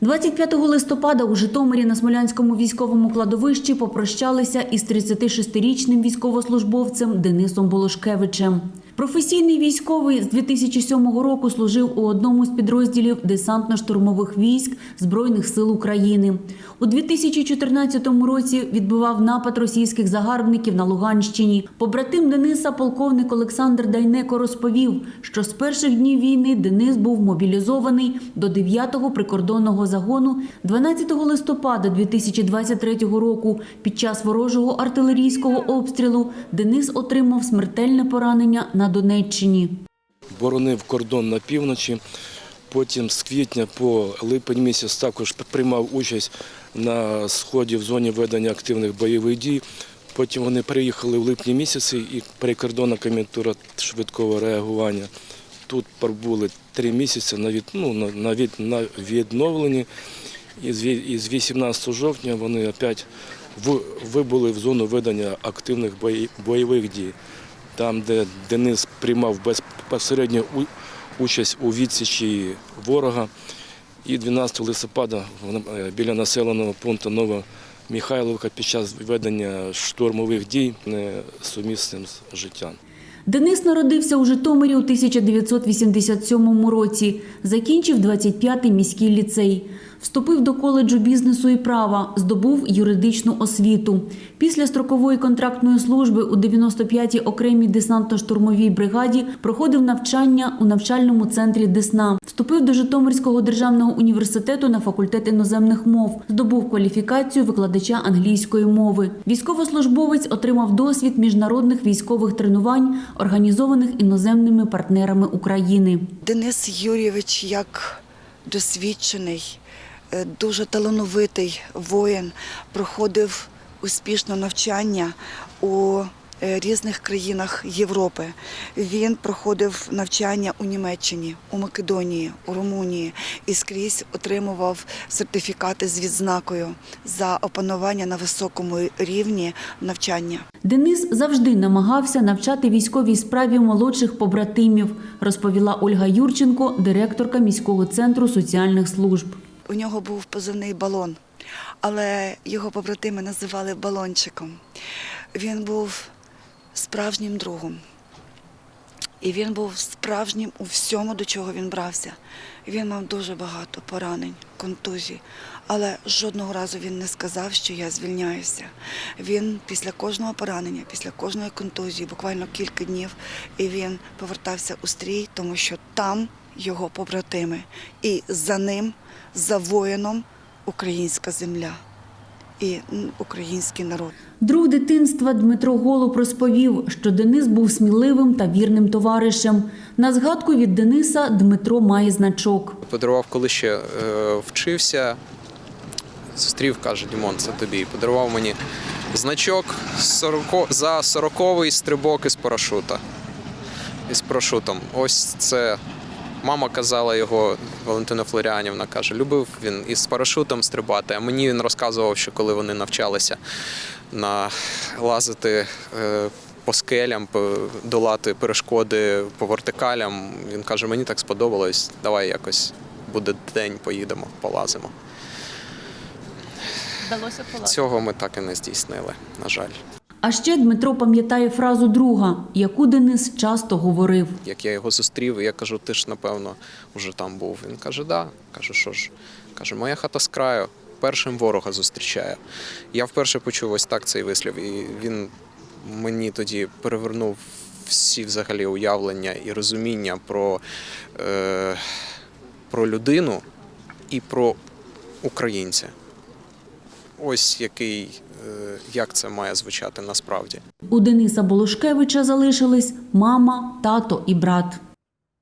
25 листопада у Житомирі на Смолянському військовому кладовищі попрощалися із 36-річним військовослужбовцем Денисом Болошкевичем. Професійний військовий з 2007 року служив у одному з підрозділів десантно-штурмових військ Збройних сил України. У 2014 році відбивав напад російських загарбників на Луганщині. Побратим Дениса, полковник Олександр Дайнеко, розповів, що з перших днів війни Денис був мобілізований до 9-го прикордонного загону 12 листопада 2023 року. Під час ворожого артилерійського обстрілу Денис отримав смертельне поранення на Донеччині. боронив кордон на півночі. Потім з квітня по липень місяць також приймав участь на сході в зоні ведення активних бойових дій. Потім вони приїхали в липні місяці і прикордонна комендатура швидкого реагування. Тут пробули три місяці на, від, ну, на, від, на відновленні. І з, ві- і з 18 жовтня вони опять вибули в зону ведення активних бойових дій там, де Денис приймав безпосередньо у- участь у відсічі ворога. І 12 листопада е, біля населеного пункту Нова Михайловка під час ведення штурмових дій не сумісним з життям. Денис народився у Житомирі у 1987 році. Закінчив 25-й міський ліцей. Вступив до коледжу бізнесу і права, здобув юридичну освіту. Після строкової контрактної служби у 95-й окремій десантно-штурмовій бригаді проходив навчання у навчальному центрі Десна. Вступив до Житомирського державного університету на факультет іноземних мов. Здобув кваліфікацію викладача англійської мови. Військовослужбовець отримав досвід міжнародних військових тренувань, організованих іноземними партнерами України. Денис Юрійович як досвідчений, дуже талановитий воїн, проходив успішно навчання у е, різних країнах Європи. Він проходив навчання у Німеччині, у Македонії, у Румунії і скрізь отримував сертифікати з відзнакою за опанування на високому рівні навчання. Денис завжди намагався навчати військовій справі молодших побратимів, розповіла Ольга Юрченко, директорка міського центру соціальних служб. У нього був позивний балон, але його побратими називали балончиком. Він був справжнім другом. І він був справжнім у всьому, до чого він брався. Він мав дуже багато поранень, контузій, але жодного разу він не сказав, що я звільняюся. Він після кожного поранення, після кожної контузії, буквально кілька днів, і він повертався у стрій, тому що там його побратими. І за ним, за воїном, українська земля і український народ. Друг дитинства Дмитро Голуб розповів, що Денис був сміливим та вірним товаришем. На згадку від Дениса Дмитро має значок. Подарував, коли ще е, вчився. Зустрів, каже, Дімон, це тобі. Подарував мені значок 40, за 40-й стрибок із парашута. Із парашутом. Ось це мама казала його, Валентина Флоріанівна каже, любив він із парашутом стрибати. А мені він розказував, що коли вони навчалися на лазити. Е, по скелям, долати перешкоди по вертикалям. Він каже: мені так сподобалось, давай якось буде день, поїдемо, полазимо. Вдалося полазити. Цього ми так і не здійснили, на жаль. А ще Дмитро пам'ятає фразу друга, яку Денис часто говорив. Як я його зустрів, я кажу, ти ж напевно вже там був. Він каже, да. Кажу, що ж? Каже, моя хата з краю. Першим ворога зустрічає. Я вперше почув ось так цей вислів, і він мені тоді перевернув всі взагалі уявлення і розуміння про, е, про людину і про українця. Ось який, е, як це має звучати насправді. У Дениса Болошкевича залишились мама, тато і брат.